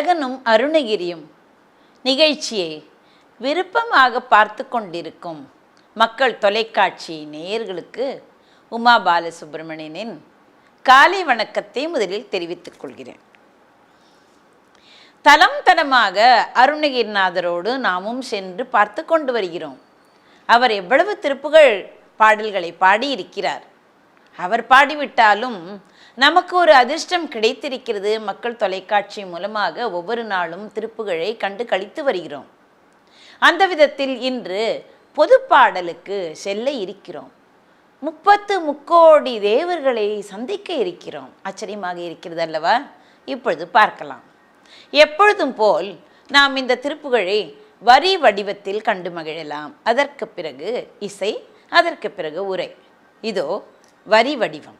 அழகனும் அருணகிரியும். நிகழ்ச்சியை விருப்பமாக பார்த்து கொண்டிருக்கும் மக்கள் தொலைக்காட்சி நேயர்களுக்கு உமா பாலசுப்ரமணியனின் காலை வணக்கத்தை முதலில் தெரிவித்துக் கொள்கிறேன். தலம் தலமாக அருணகிரிநாதரோடு நாமும் சென்று பார்த்து கொண்டு வருகிறோம். அவர் எவ்வளவு திருப்புகள் பாடல்களை பாடியிருக்கிறார். அவர் பாடிவிட்டாலும் நமக்கு ஒரு அதிர்ஷ்டம் கிடைத்திருக்கிறது மக்கள் தொலைக்காட்சி மூலமாக ஒவ்வொரு நாளும் திருப்புகழை கண்டு கழித்து வருகிறோம். அந்த விதத்தில் இன்று பொது பாடலுக்கு செல்ல இருக்கிறோம். முப்பத்து முக்கோடி தேவர்களை சந்திக்க இருக்கிறோம். ஆச்சரியமாக இருக்கிறது அல்லவா? இப்பொழுது பார்க்கலாம். எப்பொழுதும் போல் நாம் இந்த திருப்புகழை வரி வடிவத்தில் கண்டு மகிழலாம். அதற்கு பிறகு இசை அதற்கு பிறகு உரை. இதோ வரி வடிவம்.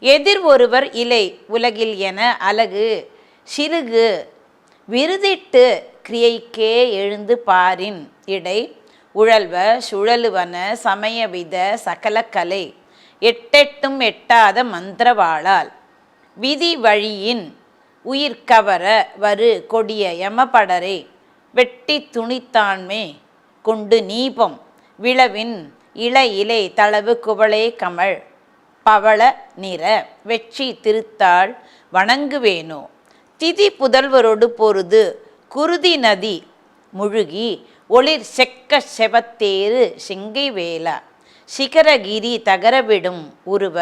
எதிர் ஒருவர் இலை உலகில் என அழகு. சிறுகு விருதிட்டு கிரியைக்கே எழுந்து பாரின் இடை. உழல்வ சுழலுவன சமயவித சகல கலை எட்டெட்டும் எட்டாத மந்திரவாளால். விதி வழியின் உயிர் கவர வரு கொடிய யமபடரை. வெட்டி துணித்தான்மே கொண்டு நீபம். விளவின் இள இலை தளவு குவளே கமழ். பவள நிற வெற்றி திருத்தாள் வணங்குவேனோ? திதி புதல்வரோடு பொருது குருதி நதி முழுகி ஒளிர் செக்க செவத்தேறு செங்கை வேலா சிகரகிரி தகரவிடும் உருவ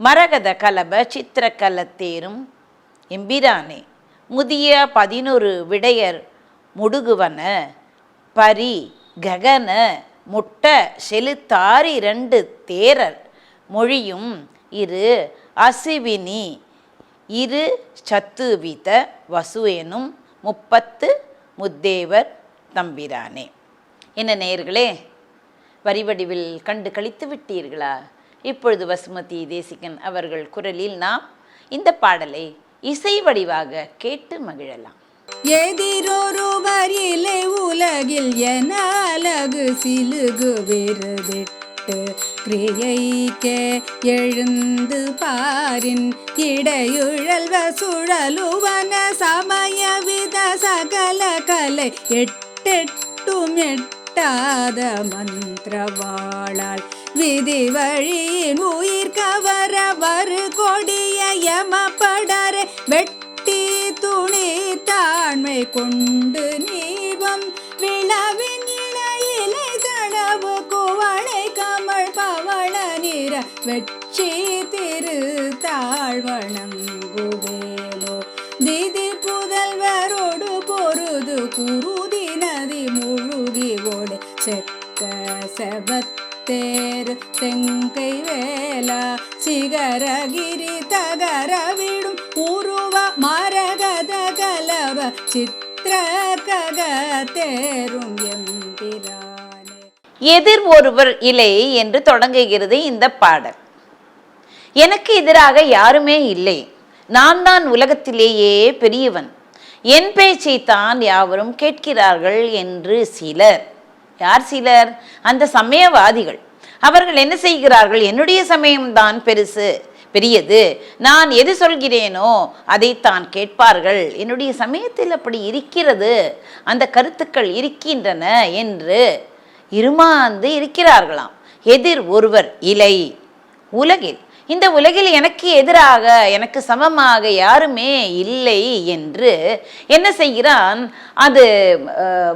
மரகத கலப சித்திரக்கலத்தேரும் எம்பிரானே. முதிய பதினொரு விடையர் முடுகுவன பரி ககன முட்ட செலுத்தாரி இரண்டு தேரர் மொழியும் இரு அசிவினி. இரு சத்துவித வசு எனும் முப்பத்து முத்தேவர் தம்பிரானே. என்ன நேயர்களே வரிவடிவில் கண்டு கழித்து விட்டீர்களா? இப்பொழுது வசுமதி தேசிகன் அவர்கள் குரலில் நாம் இந்த பாடலை இசை வடிவாக கேட்டு மகிழலாம். எதிரொருவர் உலகில் என அழகு சிலுகு விருதிட்டு கேட்டு கிரியைக்கே எழுந்து பாரின் இடையுழல்வ சுழலுவன சமயவித சகல கலை எட்டெட்டும் எட்டாத மந்திரவாளால் விதி வழியின் உயிர் கவர வரு கொடிய யமபடரை வெட்டி துணி தாண்மை கொண்டு நீவம் விழவின் வெற்றி திரு தாழ்வணங்குவேலோ திதி புதல்வரோடு பொருது குருதி நதி முழுகி ஓடு செக்க செபத்தேர் செங்கை வேலா. சிகரகிரி தகர விடும் உருவ மரகத கலவ. சித்திர கக தேரும் எம்பிரா எதிர் ஒருவர் இல்லை என்று தொடங்குகிறது இந்த பாடல். எனக்கு எதிராக யாருமே இல்லை. நான் தான் உலகத்திலேயே பெரியவன். என் பேச்சை தான் யாவரும் கேட்கிறார்கள் என்று சிலர். யார் சிலர்? அந்த சமயவாதிகள். அவர்கள் என்ன செய்கிறார்கள்? என்னுடைய சமயம்தான் பெருசு பெரியது. நான் எது சொல்கிறேனோ அதைத்தான் கேட்பார்கள். என்னுடைய சமயத்தில் அப்படி இருக்கிறது. அந்த கருத்துக்கள் இருக்கின்றன என்று இருமாந்து இருக்கிறார்களாம். எதிர் ஒருவர் இலை. உலகில். இந்த உலகில் எனக்கு எதிராக எனக்கு சமமாக யாருமே இல்லை என்று என்ன செய்கிறான்? அது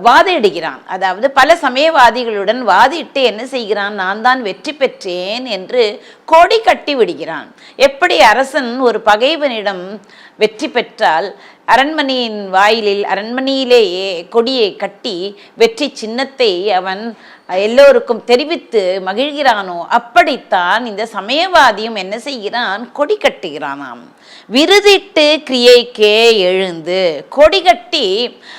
வாதிடுகிறான். அதாவது பல சமயவாதிகளுடன் வாதிட்டு என்ன செய்கிறான்? நான் தான் வெற்றி பெற்றேன் என்று கொடி கட்டி விடுகிறான். எப்படி அரசன் ஒரு பகைவனிடம் வெற்றி பெற்றால் அரண்மனையின் வாயிலில் அரண்மனையிலேயே கொடியை கட்டி வெற்றி சின்னத்தை அவன் எல்லோருக்கும் தெரிவித்து மகிழ்கிறானோ அப்படித்தான் இந்த சமயவாதியும் என்ன செய்கிறான்? கொடி கட்டுகிறானாம். விருதிட்டு கிரியைக்கே எழுந்து கொடி கட்டி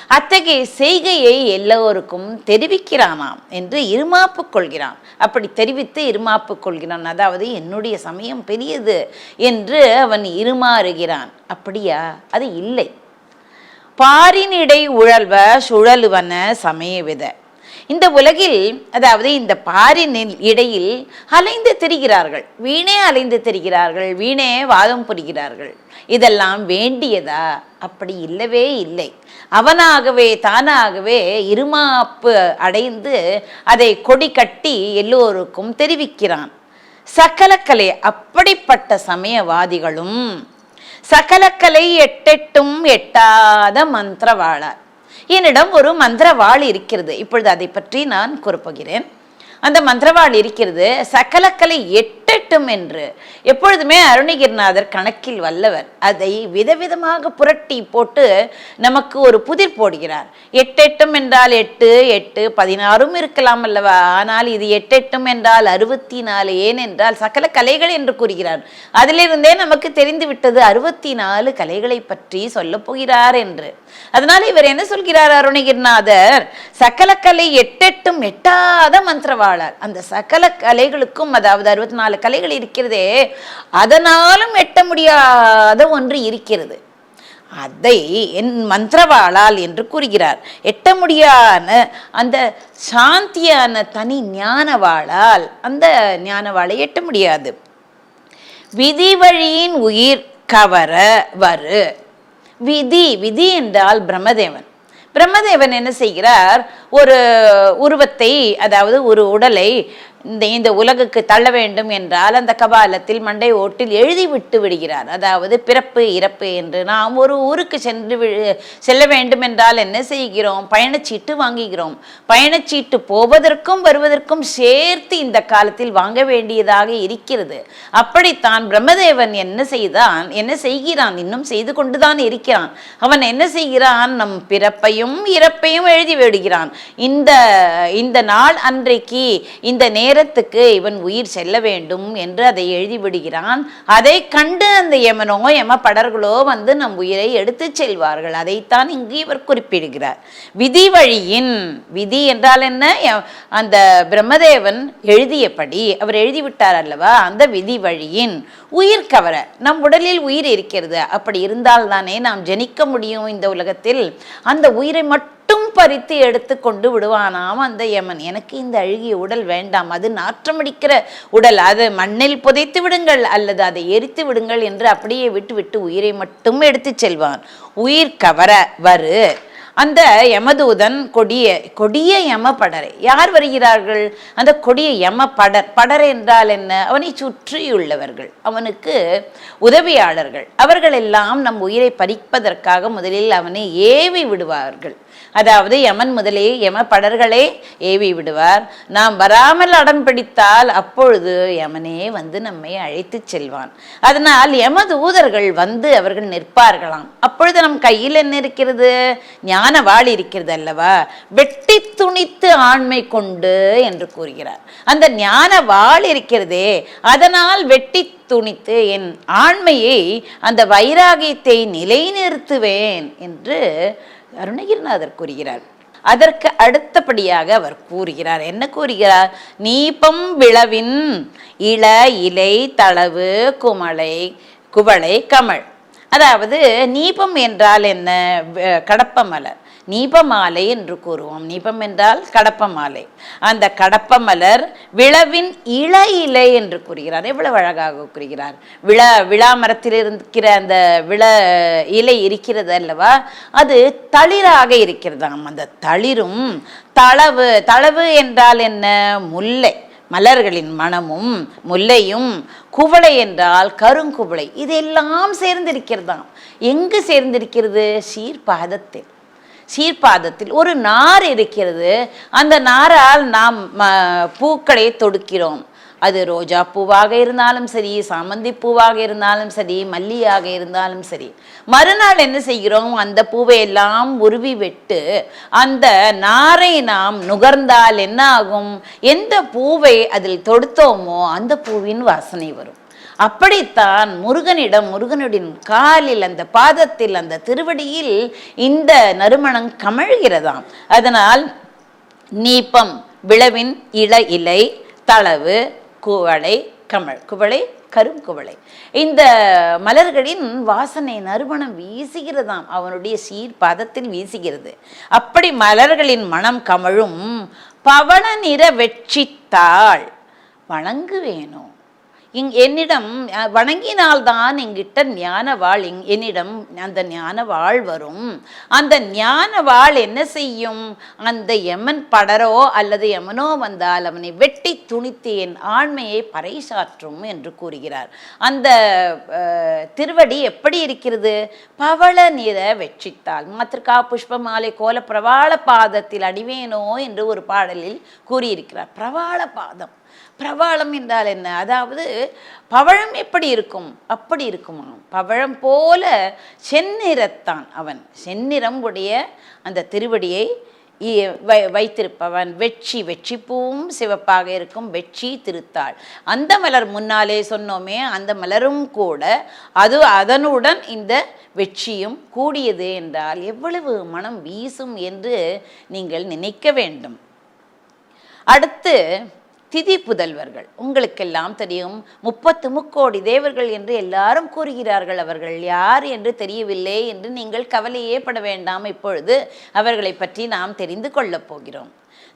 அத்தகைய செய்கையை எல்லோருக்கும் தெரிவிக்கிறானாம் என்று இருமாப்பு கொள்கிறான். அப்படி தெரிவித்து இருமாப்பு கொள்கிறான். அதாவது என்னுடைய சமயம் பெரியது என்று அவன் இருமாறுகிறான். அப்படியா? அது இல்லை. பாரினிடை உழல்வ சுழலுவன சமய வித. இந்த உலகில் அதாவது இந்த பாரினில் இடையில் அலைந்து திரிகிறார்கள். வீணே அலைந்து திரிகிறார்கள். வீணே வாதம் புரிகிறார்கள். இதெல்லாம் வேண்டியதா? அப்படி இல்லவே இல்லை. அவனாகவே தானாகவே இருமாப்பு அடைந்து அதை கொடி கட்டி எல்லோருக்கும் தெரிவிக்கிறான். சகலக்கலை அப்படிப்பட்ட சமயவாதிகளும் சகலக்கலை எட்டெட்டும் எட்டாத மந்திரவாளார். என்னிடம் ஒரு மந்திரவாள் இருக்கிறது. இப்பொழுது அதை பற்றி நான் கூறப்போகிறேன் அந்த மந்திரவாள் இருக்கிறது சகலக்கலை எட்டெட்டும் என்று. எப்பொழுதுமே அருணகிரிநாதர் கணக்கில் வல்லவர். அதை விதவிதமாக புரட்டி போட்டு நமக்கு ஒரு புதிர் போடுகிறார். எட்டெட்டும் என்றால் எட்டு எட்டு பதினாறும் இருக்கலாம் அல்லவா? ஆனால் இது எட்டெட்டும் என்றால் அறுபத்தி நாலு ஏன் என்றால் சகல கலைகள் என்று கூறுகிறார். அதிலிருந்தே நமக்கு தெரிந்து விட்டது அறுபத்தி நாலு கலைகளை பற்றி சொல்லப் போகிறார் என்று. அதனால் இவர் என்ன சொல்கிறார் அருணகிரிநாதர்? சகல கலை எட்டெட்டும் எட்டாத மந்திரவாளர். அந்த சகல கலைகளுக்கும் அதாவது அறுபத்தி நாலு கலைகள் இருக்கிறதே அதனாலும் எட்ட முடியாத ஒன்று இருக்கிறது. அதை என் மந்திரவாளால் என்று கூறுகிறார். எட்ட முடியான அந்த சாந்தியான தனி ஞானவாளால் அந்த ஞானவாளை எட்ட முடியாது. விதி வழியின் உயிர் கவர வரு. விதி விதி என்றால் பிரம்மதேவன். பிரம்மதேவன் என்ன செய்கிறார்? ஒரு உருவத்தை அதாவது ஒரு உடலை இந்த இந்த உலகுக்கு தள்ள வேண்டும் என்றால் அந்த கபாலத்தில் மண்டை ஓட்டில் எழுதி விட்டு விடுகிறார். அதாவது பிறப்பு இறப்பு என்று நாம் ஒரு ஊருக்கு சென்று வி- செல்ல வேண்டும் என்றால் என்ன செய்கிறோம்? பயணச்சீட்டு வாங்குகிறோம். பயணச்சீட்டு போவதற்கும் வருவதற்கும் சேர்த்து இந்த காலத்தில் வாங்க வேண்டியதாக இருக்கிறது. அப்படித்தான் பிரம்மதேவன் என்ன செய்தான்? என்ன செய்கிறான்? இன்னும் செய்து கொண்டுதான் இருக்கிறான். அவன் என்ன செய்கிறான்? நம் பிறப்பையும் இறப்பையும் எழுதி விடுகிறான். இந்த இந்த நாள் அன்றைக்கு இந்த நேர நேரத்துக்கு இவன் உயிர் செல்ல வேண்டும் என்று அதை எழுதி விடுகிறான் அதை கண்டு அந்த யமனோ யம படர்களோ வந்து நம் உயிரை எடுத்து செல்வார்கள். அதைத்தான் இங்கு இவர் குறிப்பிடுகிறார். விதி வழியின் விதி என்றால் என்ன? அந்த பிரம்மதேவன் எழுதியபடி அவர் எழுதிவிட்டார் அல்லவா? அந்த விதி வழியின் உயிர் கவர நம் உடலில் உயிர் இருக்கிறது. அப்படி இருந்தால் தானே நாம் ஜனிக்க முடியும் இந்த உலகத்தில். அந்த உயிரை மட்டும் பறித்து எடுத்து கொண்டு விடுவானாம் அந்த யமன். எனக்கு இந்த அழுகிய உடல் வேண்டாம். அது நாற்றமடிக்கிற உடல். அது மண்ணில் புதைத்து விடுங்கள் அல்லது அதை எரித்து விடுங்கள் என்று அப்படியே விட்டு விட்டு உயிரை மட்டும் எடுத்துச் செல்வான். உயிர் கவர வரு. அந்த யமதூதன் கொடிய கொடிய யம படரை யார் வருகிறார்கள்? அந்த கொடிய யம படர் படர் என்றால் என்ன? அவனை சுற்றியுள்ளவர்கள். அவனுக்கு உதவியாளர்கள். அவர்கள் எல்லாம் நம் உயிரை பறிப்பதற்காக முதலில் அவனை ஏவி விடுவார்கள். அதாவது யமன் முதலே யம படர்களே ஏவி விடுவார். நாம் வராமல் அடம் பிடித்தால் அப்பொழுது யமனே வந்து நம்மை அழைத்து செல்வான். அதனால் யம தூதர்கள் வந்து அவர்கள் நிற்பார்களாம். அப்பொழுது நம் கையில் என்ன இருக்கிறது? ஞான வாள் இருக்கிறது அல்லவா? வெட்டி துணித்து ஆண்மை கொண்டு என்று கூறுகிறார். அந்த ஞான வாள் இருக்கிறதே அதனால் வெட்டி துணித்து என் ஆண்மையை அந்த வைராகியத்தை நிலைநிறுத்துவேன் என்று அருணகிரிநாதர் கூறுகிறார். அதற்கு அடுத்தபடியாக அவர் கூறுகிறார். என்ன கூறுகிறார்? நீப்பம் விளவின் இள இலை தளவு குமளை குவளை கமழ் அதாவது நீபம் என்றால் என்ன? கடப்ப மலர் நீபமாலை என்று கூறுவோம். நீபம் என்றால் கடப்ப மாலை அந்த கடப்ப மலர் விளவின் இள இலை என்று கூறுகிறார். எவ்வளவு அழகாக கூறுகிறார். விழா விழா மரத்தில் இருக்கிற அந்த விழ இலை இருக்கிறது அல்லவா? அது தளிராக இருக்கிறதாம். அந்த தளிரும் தளவு தளவு என்றால் என்ன? முல்லை. மலர்களின் மணமும் முல்லையும் குவளை என்றால் கருங்குவளை. இதெல்லாம் சேர்ந்திருக்கிறதாம். எங்கு சேர்ந்திருக்கிறது? சீர்பாதத்தில். சீர்பாதத்தில் ஒரு நார் இருக்கிறது. அந்த நாரால் நாம் ம- பூக்களை தொடுக்கிறோம். அது ரோஜா பூவாக இருந்தாலும் சரி சாமந்தி பூவாக இருந்தாலும் சரி மல்லியாக இருந்தாலும் சரி. மறுநாள் என்ன செய்கிறோம்? அந்த பூவை எல்லாம் உருவி விட்டு அந்த நாரை நாம் நுகர்ந்தால் என்ன ஆகும்? எந்த பூவை அதில் தொடுத்தோமோ அந்த பூவின் வாசனை வரும். அப்படித்தான் முருகனிடம் முருகனுடன் காலில் அந்த பாதத்தில் அந்த திருவடியில் இந்த நறுமணம் கமழ்கிறதாம். அதனால் நீப்பம் விளவின் இள இலை தளவு குவளை கமழ் குவளை கருங்குவளை இந்த மலர்களின் வாசனை நறுமணம் வீசுகிறதாம். அவனுடைய சீர் பாதத்தில் வீசுகிறது. அப்படி மலர்களின் மனம் கமழும் பவன நிற வெற்றித்தாள். வணங்குவேனோ? இங் என்னிடம் வணங்கினால்தான் எங்கிட்ட ஞான வாழ் எங் என்னிடம் அந்த ஞான வாழ் வரும். அந்த ஞான வாழ் என்ன செய்யும்? அந்த யமன் படரோ அல்லது யமனோ வந்தால் அவனை வெட்டி துணித்து என் ஆண்மையை பறைசாற்றும் என்று கூறுகிறார். அந்த திருவடி எப்படி இருக்கிறது? பவள நிற வெற்றித்தாள். மாத்திருக்கா புஷ்ப மாலை கோல பிரவாள பாதத்தில் அடிவேனோ என்று ஒரு பாடலில் கூறியிருக்கிறார். பிரவாள பாதம். பிரவாளம் என்றால் என்ன? அதாவது பவழம் எப்படி இருக்கும்? அப்படி இருக்குமா பவழம் போல செந்நிறத்தான் அவன். செந்நிறம் உடைய அந்த திருவடியை இ- வைத்திருப்பவன். வெற்றி வெற்றி பூவும் சிவப்பாக இருக்கும். வெற்றி திருத்தாள். அந்த மலர் முன்னாலே சொன்னோமே அந்த மலரும் கூட அது அதனுடன் இந்த வெற்றியும் கூடியது என்றால் எவ்வளவு மனம் வீசும் என்று நீங்கள் நினைக்க வேண்டும். அடுத்து திதி புதல்வர்கள் உங்களுக்கெல்லாம் தெரியும் முப்பத்து முக்கோடி தேவர்கள் என்று எல்லாரும் கூறுகிறார்கள் அவர்கள். யார் என்று தெரியவில்லை என்று நீங்கள் கவலையே பட வேண்டாம். இப்பொழுது அவர்களை பற்றி நாம் தெரிந்து கொள்ளப் போகிறோம்.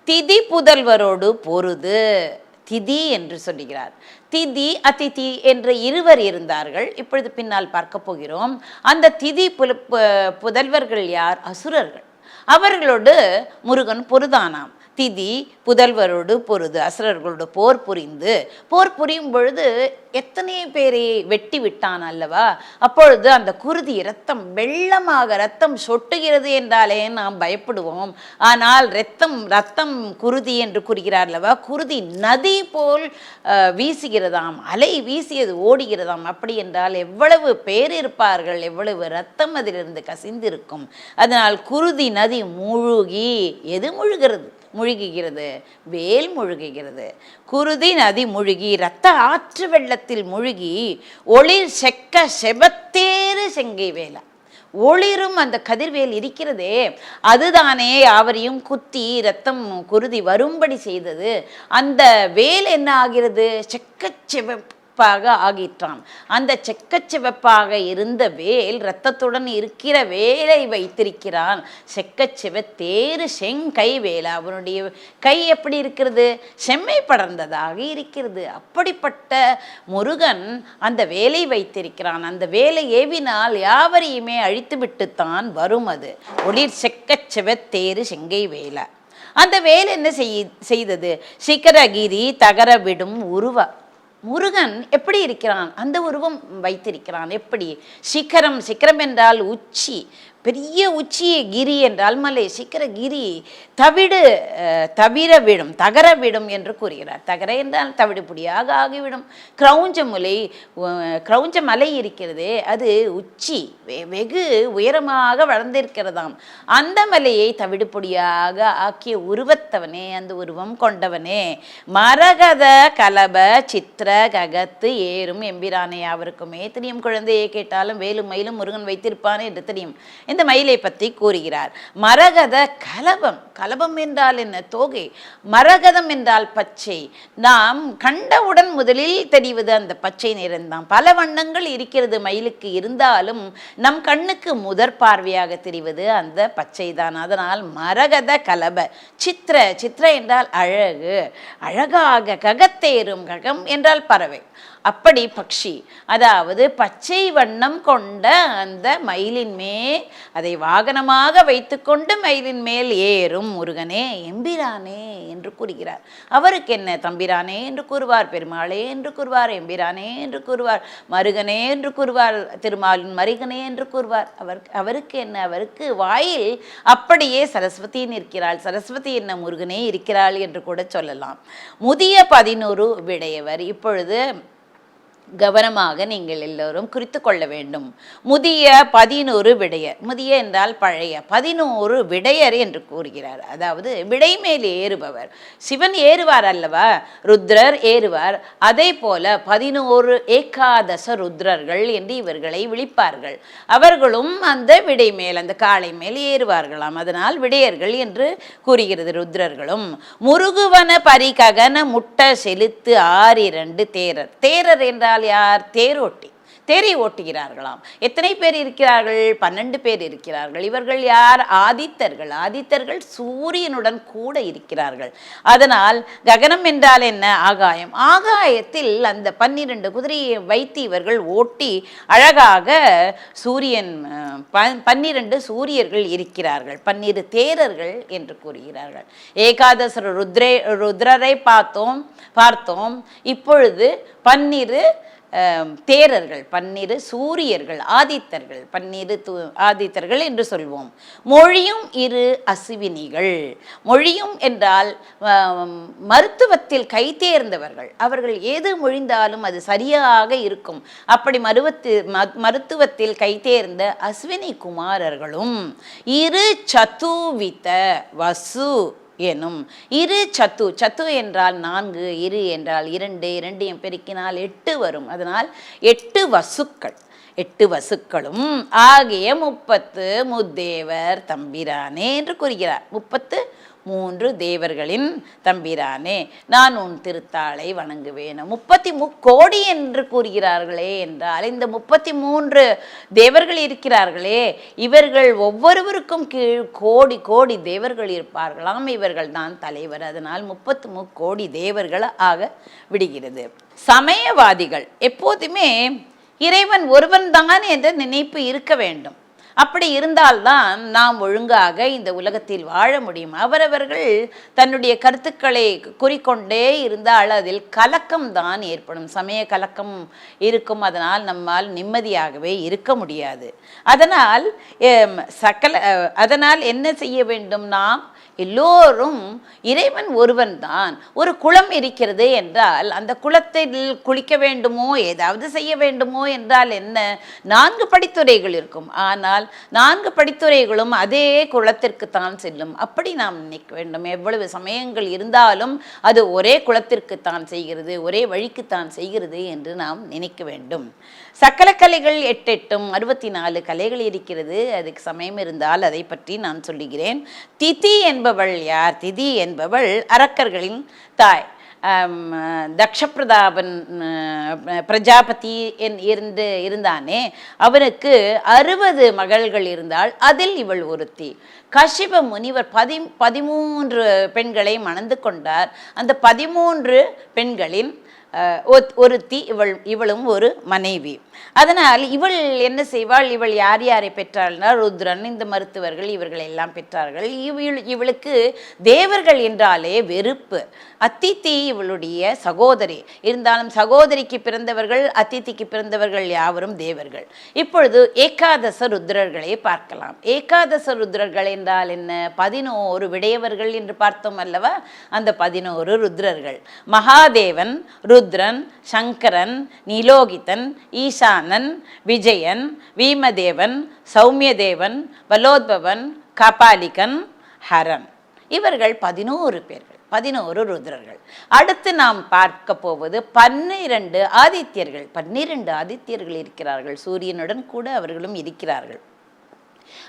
திதி புதல்வரோடு பொருது. திதி என்று சொல்லுகிறார் திதி அதிதி என்ற இருவர் இருந்தார்கள். இப்பொழுது பின்னால் பார்க்க போகிறோம். அந்த திதி புல- புதல்வர்கள் யார்? அசுரர்கள். அவர்களோடு முருகன் பொருதானாம். திதி புதல்வரோடு பொருது அசுரர்களோடு போர் புரிந்து. போர் புரியும் பொழுது எத்தனை பேரை வெட்டி விட்டான் அல்லவா? அப்பொழுது அந்த குருதி இரத்தம் வெள்ளமாக ரத்தம் சொட்டுகிறது என்றாலே நாம் பயப்படுவோம். ஆனால் ரத்தம் ரத்தம் குருதி என்று கூறுகிறார் அல்லவா? குருதி நதி போல் வீசுகிறதாம் அலை வீசியது ஓடுகிறதாம். அப்படி என்றால் எவ்வளவு பேர் இருப்பார்கள் எவ்வளவு ரத்தம் அதிலிருந்து கசிந்திருக்கும். அதனால் குருதி நதி முழுகி எது முழுகிறது? முழுகுகிறது. வேல் முழுகுகிறது. குருதி நதி முழுகி இரத்த ஆற்று வெள்ளத்தில் முழுகி ஒளிர் செக்க செபத்தேறு செங்கை வேலை. ஒளிரும் அந்த கதிர்வேல் இருக்கிறதே. அதுதானே அவரையும் குத்தி ரத்தம் குருதி வரும்படி செய்தது. அந்த வேல் என்ன ஆகிறது? செக்க செவ சிவப்பாக ஆகிற்றான். அந்த செக்கச்சிவப்பாக இருந்த வேல் இரத்தத்துடன் இருக்கிற வேலை வைத்திருக்கிறான். செக்கச்சிவ தேறு செங்கை வேல். அவனுடைய கை எப்படி இருக்கிறது? செம்மை படர்ந்ததாக இருக்கிறது. அப்படிப்பட்ட முருகன் அந்த வேலை வைத்திருக்கிறான். அந்த வேலை ஏவினால் யாவரையுமே அழித்து விட்டுத்தான் வரும் அது. ஒளிர் செக்கச்சிவ சிவத்தேறு செங்கை வேலை. அந்த வேலை என்ன செய் செய்தது? சிகரகிரி தகர விடும் உருவ முருகன் எப்படி இருக்கிறான்? அந்த உருவம் வைத்திருக்கிறான். எப்படி? சிகரம் சிகரம் என்றால் உச்சி. பெரிய உச்சியை கிரி என்றால் மலை சிக்கர கிரி தவிடு தவிர விடும் தகர விடும் என்று கூறுகிறார். தகர என்றால் தவிடுபடியாக ஆகிவிடும். கிரௌஞ்ச முலை கிரௌஞ்ச மலை இருக்கிறதே அது உச்சி வெ- வெகு உயரமாக வளர்ந்திருக்கிறதாம். அந்த மலையை தவிடுபொடியாக ஆக்கிய உருவத்தவனே அந்த உருவம் கொண்டவனே. மரகத கலப சித்திர ககத்து ஏறும் எம்பிரானே அவருக்குமே தெரியும் குழந்தையை கேட்டாலும் வேலும் மயிலும் முருகன் வைத்திருப்பான் என்று தெரியும். இந்த மயிலை பற்றி கூறுகிறார். மரகத கலபம். கலபம் என்றால் என்ன? தோகை. மரகதம் என்றால் பச்சை. நாம் கண்டவுடன் முதலில் தெரிவது அந்த பச்சை நிறம்தான். பல வண்ணங்கள் இருக்கிறது மயிலுக்கு இருந்தாலும் நம் கண்ணுக்கு முதற் பார்வையாக தெரிவது அந்த பச்சை தான் அதனால் மரகத கலப. சித்திர சித்திர என்றால் அழகு. அழகாக ககத்தேறும் ககம் என்றால் பறவை. அப்படி பக்ஷி. அதாவது பச்சை வண்ணம் கொண்ட அந்த மயிலின் மேல் அதை வாகனமாக வைத்துக்கொண்டு மயிலின் மேல் ஏறும் முருகனே எம்பிரானே என்று கூறுகிறார். அவருக்கு என்ன தம்பிரானே என்று கூறுவார் பெருமாளே என்று கூறுவார் எம்பிரானே என்று கூறுவார் மருகனே என்று கூறுவார் திருமாலின் மருகனே என்று கூறுவார். அவர் அவருக்கு என்ன அவருக்கு வாயில் அப்படியே சரஸ்வதி நிற்கிறாள். சரஸ்வதி என்ன முருகனே இருக்கிறாள் என்று கூட சொல்லலாம். முதிய பதினோரு விடையவர். இப்பொழுது கவனமாக நீங்கள் எல்லோரும் குறித்து கொள்ள வேண்டும். முதிய பதினோரு விடையர். முதிய என்றால் பழைய. பதினோரு விடையர் என்று கூறுகிறார். அதாவது விடை மேல் ஏறுபவர். சிவன் ஏறுவார் அல்லவா? ருத்ரர் ஏறுவார். அதே போல பதினோரு ஏகாதச ருத்ரர்கள் என்று இவர்களை விழிப்பார்கள். அவர்களும் அந்த விடை மேல் அந்த காளை மேல் ஏறுவார்களாம். அதனால் விடையர்கள் என்று கூறுகிறது ருத்ரர்களும். முருகுவன பரிககன முட்ட செலுத்து ஆறிரண்டு தேரர். தேரர் என்றால் யார்? தேரோட்டி. தேரை ஓட்டுகிறார்களாம். எத்தனை பேர் இருக்கிறார்கள்? பன்னெண்டு பேர் இருக்கிறார்கள். இவர்கள் யார்? ஆதித்தர்கள். ஆதித்தர்கள் சூரியனுடன் கூட இருக்கிறார்கள். அதனால் ககனம் என்றால் என்ன? ஆகாயம். ஆகாயத்தில் அந்த பன்னிரண்டு குதிரையை வைத்து இவர்கள் ஓட்டி அழகாக சூரியன் ப- பன்னிரண்டு சூரியர்கள் இருக்கிறார்கள். பன்னிரு தேரர்கள் என்று கூறுகிறார்கள். ஏகாதசர ருத்ரே ருத்ரரை பார்த்தோம் பார்த்தோம். இப்பொழுது பன்னிரு தேரர்கள் பன்னிரு சூரியர்கள் ஆதித்தர்கள் பன்னிரு து ஆதித்தர்கள் என்று சொல்வோம். மொழியும் இரு அசுவினிகள். மொழியும் என்றால் மருத்துவத்தில் மருத்துவத்தில் கைதேர்ந்தவர்கள் அவர்கள் எது மொழிந்தாலும் அது சரியாக இருக்கும். அப்படி மருவத்து ம- மருத்துவத்தில் கைதேர்ந்த அஸ்வினி குமாரர்களும் இரு சதுவித வசு எனும். இரு சத்து சத்து என்றால் நான்கு இரு என்றால் இரண்டு இரண்டையும் பெருக்கினால் எட்டு வரும். அதனால் எட்டு வசுக்கள். எட்டு வசுக்களும் ஆகிய முப்பத்து முத்தேவர் தம்பிரானே என்று கூறுகிறார். முப்பத்து மூன்று தேவர்களின் தம்பிரானே நான் உன் திருத்தாளை வணங்குவேன். முப்பத்தி முக்கோடி என்று கூறுகிறார்களே என்றால் இந்த முப்பத்தி மூன்று தேவர்கள் இருக்கிறார்களே இவர்கள் ஒவ்வொருவருக்கும் கீழ் கோடி கோடி தேவர்கள் இருப்பார்களாம். இவர்கள் தான் தலைவர். அதனால் முப்பத்து முக்கோடி தேவர்கள் ஆக விடுகிறது. சமயவாதிகள். எப்போதுமே இறைவன் ஒருவன் தான் என்ற நினைப்பு இருக்க வேண்டும். அப்படி இருந்தால்தான் நாம் ஒழுங்காக இந்த உலகத்தில் வாழ முடியும். அவரவர்கள் தன்னுடைய கருத்துக்களை குறிக்கொண்டே இருந்தால் அதில் கலக்கம் தான் ஏற்படும். சமய கலக்கம் இருக்கும் அதனால் நம்மால் நிம்மதியாகவே இருக்க முடியாது. அதனால் சகல அதனால் என்ன செய்ய வேண்டும் நாம்? எல்லோரும் இறைவன் ஒருவன் தான் ஒரு குளம் இருக்கிறது என்றால் அந்த குளத்தில் குளிக்க வேண்டுமோ ஏதாவது செய்ய வேண்டுமோ என்றால் என்ன? நான்கு படித்துறைகள் இருக்கும். ஆனால் நான்கு படித்துறைகளும் அதே குளத்திற்கு தான் செல்லும். அப்படி நாம் நினைக்க வேண்டும். எவ்வளவு சமயங்கள் இருந்தாலும் அது ஒரே குளத்திற்கு தான் செய்கிறது ஒரே வழிக்குத்தான் செய்கிறது என்று நாம் நினைக்க வேண்டும். சக்கல கலைகள் எட்டெட்டும் அறுபத்தி நாலு கலைகள் இருக்கிறது. அதுக்கு சமயம் இருந்தால் அதை பற்றி நான் சொல்லுகிறேன். திதி என்பவள் யார்? திதி என்பவள் அரக்கர்களின் தாய். தக்ஷப்பிரதாபன் தக்ஷபிரதாபன் பிரஜாபதி என் இருந்து இருந்தானே. அவனுக்கு அறுபது மகள்கள் இருந்தால் அதில் இவள் ஒருத்தி. கஷிப முனிவர் பதி பதிமூன்று பெண்களை மணந்து கொண்டார். அந்த பதிமூன்று பெண்களின் ஒருத்தி இவள் இவளும் ஒரு மனைவி. அதனால் இவள் என்ன செய்வாள்? இவள் யார் யாரை பெற்றாள்னா ருத்ரன் இந்த மருத்துவர்கள் இவர்கள் எல்லாம் பெற்றார்கள். இவள் இவளுக்கு தேவர்கள் என்றாலே வெறுப்பு. அத்தித்தி இவளுடைய சகோதரி. இருந்தாலும் சகோதரிக்கு பிறந்தவர்கள் அத்தித்திக்கு பிறந்தவர்கள் யாவரும் தேவர்கள். இப்பொழுது ஏகாதச ருத்ரர்களை பார்க்கலாம். ஏகாதச ருத்ரர்கள் என்றால் என்ன? பதினோரு விடையவர்கள் என்று பார்த்தோம் அல்லவா? அந்த பதினோரு ருத்ரர்கள். மகாதேவன் ருத் ருத்ரன் சங்கரன் நிலோகிதன் ஈசானன் விஜயன் வீமதேவன் சௌமியதேவன் பலோத்பவன் கபாலிகன் ஹரன். இவர்கள் பதினோரு பேர்கள் பதினோரு ருத்ரர்கள். அடுத்து நாம் பார்க்க போவது பன்னிரண்டு ஆதித்யர்கள். பன்னிரண்டு ஆதித்யர்கள் இருக்கிறார்கள். சூரியனுடன் கூட அவர்களும் இருக்கிறார்கள்.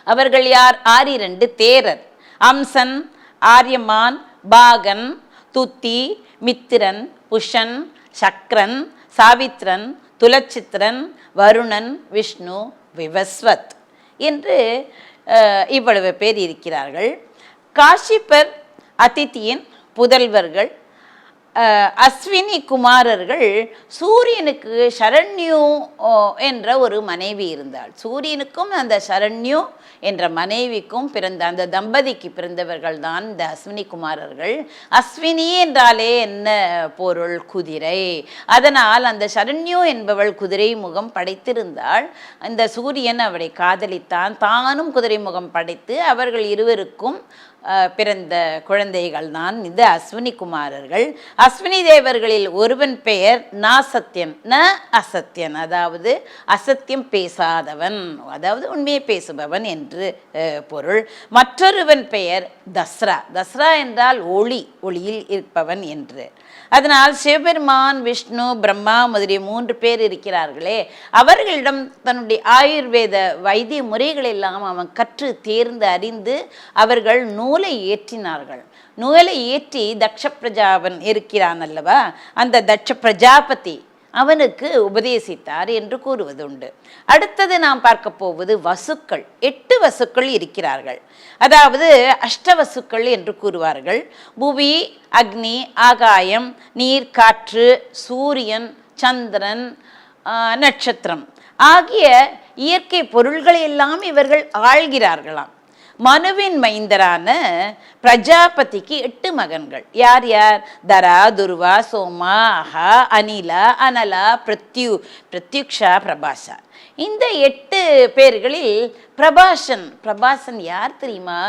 அவர்கள் யார்? ஆறிரண்டு தேரர். அம்சன் ஆரியமான் பாகன் துத்தி மித்திரன் புஷன் சக்ரன் சாவித்ரன் துலச்சித்திரன் வருணன் விஷ்ணு விவஸ்வத் என்று இவ்வளவு பேர் இருக்கிறார்கள். காஷிப்பர் அதித்தியின் புதல்வர்கள் அஸ்வினி குமாரர்கள் சூரியனுக்கு சரண்யு என்ற ஒரு மனைவி இருந்தாள். சூரியனுக்கும் அந்த சரண்யு என்ற மனைவிக்கும் பிறந்த அந்த தம்பதிக்கு பிறந்தவர்கள் தான் இந்த அஸ்வினி குமாரர்கள். அஸ்வினி என்றாலே என்ன பொருள்? குதிரை. அதனால் அந்த சரண்யு என்பவள் குதிரை முகம் படைத்திருந்தாள். அந்த சூரியன் அவளை காதலித்தான். தானும் குதிரை முகம் படைத்து அவர்கள் இருவருக்கும் பிறந்த குழந்தைகள் தான் இந்த அஸ்வினி குமாரர்கள். அஸ்வினி தேவர்களில் ஒருவன் பெயர் நாசத்தியன் ந அசத்தியன் அதாவது அசத்தியம் பேசாதவன் அதாவது உண்மையை பேசுபவன் என்று பொருள். மற்றொருவன் பெயர் தஸ்ரா. தஸ்ரா என்றால் ஒளி ஒளியில் இருப்பவன் என்று. அதனால் சிவபெருமான் விஷ்ணு பிரம்மா முதலிய மூன்று பேர் இருக்கிறார்களே. அவர்களிடம் தன்னுடைய ஆயுர்வேத வைத்திய முறைகள் எல்லாம் அவன் கற்று தேர்ந்து அறிந்து அவர்கள் நூலை ஏற்றினார்கள். நூலை ஏற்றி தக்ஷ பிரஜாவன் இருக்கிறான் அல்லவா? அந்த தட்ச பிரஜாபதி அவனுக்கு உபதேசித்தார் என்று கூறுவதுண்டு. அடுத்தது நாம் பார்க்க போவது வசுக்கள். எட்டு வசுக்கள் இருக்கிறார்கள். அதாவது அஷ்டவசுக்கள் என்று கூறுவார்கள். புவி அக்னி ஆகாயம் நீர் காற்று சூரியன் சந்திரன் நட்சத்திரம். ஆகிய இயற்கை பொருள்களை எல்லாம் இவர்கள் ஆள்கிறார்களாம். மனுவின் மைந்தரான பிரஜாபதிக்கு எட்டு மகன்கள். யார் யார்? தரா துருவா சோமா அஹா அனிலா அனலா பிரத்யு பிரத்யுக்ஷா பிரபாஷா இந்த எட்டு பேர்களில் பிரபாஷன் பிரபாசன் யார் தெரியுமா?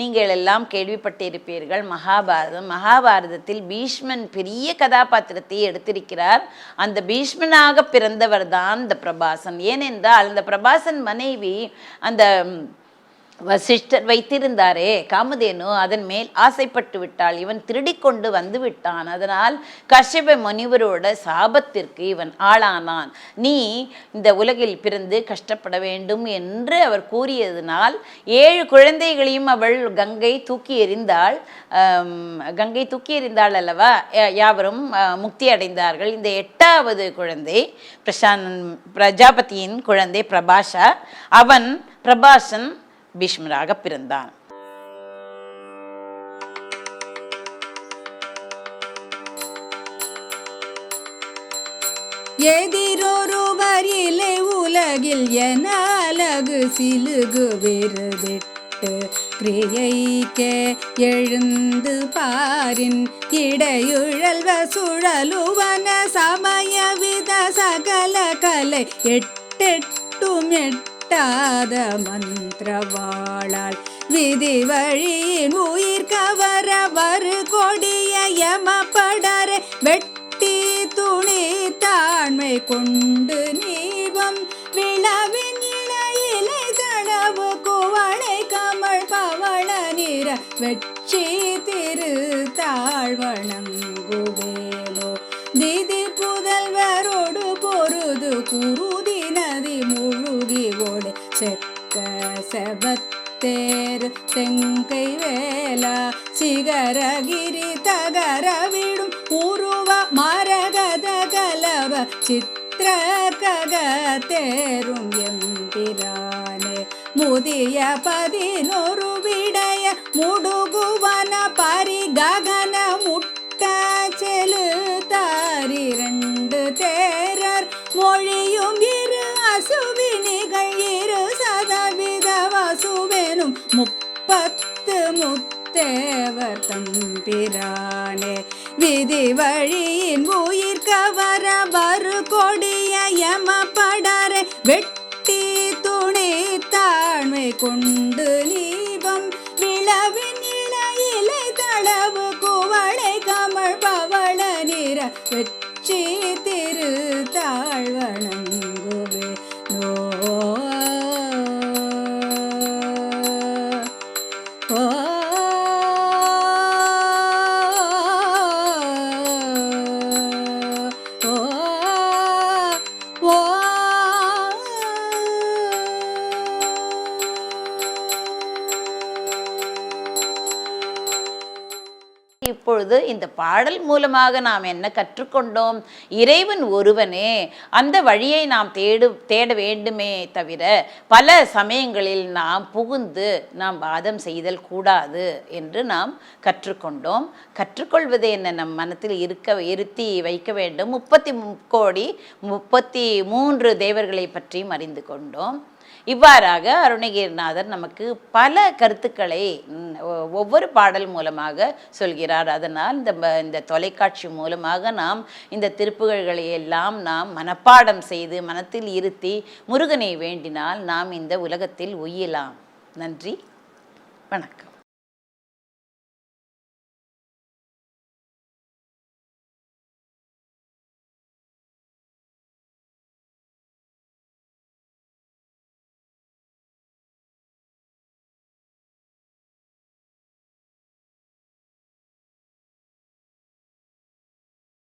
நீங்கள் எல்லாம் கேள்விப்பட்டிருப்பீர்கள். மகாபாரதம் மகாபாரதத்தில் பீஷ்மன் பெரிய கதாபாத்திரத்தை எடுத்திருக்கிறார். அந்த பீஷ்மனாக பிறந்தவர் தான் இந்த பிரபாசன். ஏனென்றால் அந்த பிரபாசன் மனைவி அந்த வசிஷ்டர் வைத்திருந்தாரே காமதேனு அதன் மேல் ஆசைப்பட்டு விட்டாள் இவன் திருடிக்கொண்டு வந்து விட்டான். அதனால் கஷ்யப முனிவரோட சாபத்திற்கு இவன் ஆளானான். நீ இந்த உலகில் பிறந்து கஷ்டப்பட வேண்டும் என்று அவர் கூறியதனால் ஏழு குழந்தைகளையும் அவள் கங்கை தூக்கி எறிந்தாள். கங்கை தூக்கி எறிந்தாள் அல்லவா? யா- யாவரும் முக்தி அடைந்தார்கள். இந்த எட்டாவது குழந்தை பிரசாந்த் பிரஜாபதியின் குழந்தை பிரபாஷா. அவன் பிரபாசன் பீஷ்மராக பிறந்தான். எதிரொருவரிலே உலகில் என அழகு சிலுகு விருதிட்டு கிரியைக்கே எழுந்து பாரின் இடையுழல்வ சுழலுவன சமயவித சகல கலை எட்டெட்டும் எட்டு எட்டாத மந்திரவாளால் விதி வழியின் உயிர் கவர வரு கொடிய யமப்படரை வெட்டி துணி தாழ்மை கொண்டு நீவம் விழவின் இலையிலை தளவு குவளை கமல் பவள நிற வெற்றி திரு தாழ்வணங்குவேலோ. திதி புதல்வரோடு பொருது குரு செக்க செபத்தேர் செங்கை வேலா சிகரகிரி தகர விடும் உருவ மரகத கலவ சித்திர கக தேரும் எம்பிரானே முதிய பதினொரு முத்தேவர் தம்பிரானே விதி வழியின் உயிர் கவர வரு கொடிய யம படரை வெட்டி துணி தாழ்மை கொண்டு நீபம் விளவின் இளையிலை தளவு குவளை கமல் பவள நிற. வெற்றி பாடல் மூலமாக நாம் என்ன கற்றுக்கொண்டோம்? இறைவன் ஒருவனே அந்த வழியை நாம் தேடு தேட வேண்டுமே தவிர பல சமயங்களில் நாம் புகுந்து நாம் வாதம் செய்தல் கூடாது என்று நாம் கற்றுக்கொண்டோம். கற்றுக்கொள்வது என்ன? நம் மனத்தில் இருக்க இருத்தி வைக்க வேண்டும். முப்பத்தி கோடி முப்பத்தி மூன்று தேவர்களை பற்றியும் அறிந்து கொண்டோம். இவ்வாறாக அருணகிரிநாதர் நமக்கு பல கருத்துக்களை ஒ- ஒவ்வொரு பாடல் மூலமாக சொல்கிறார். அதனால் இந்த இந்த தொலைக்காட்சி மூலமாக நாம் இந்த திருப்புகழ்களை எல்லாம் நாம் மனப்பாடம் செய்து மனத்தில் இருத்தி முருகனை வேண்டினால் நாம் இந்த உலகத்தில் உய்யலாம். நன்றி. வணக்கம்.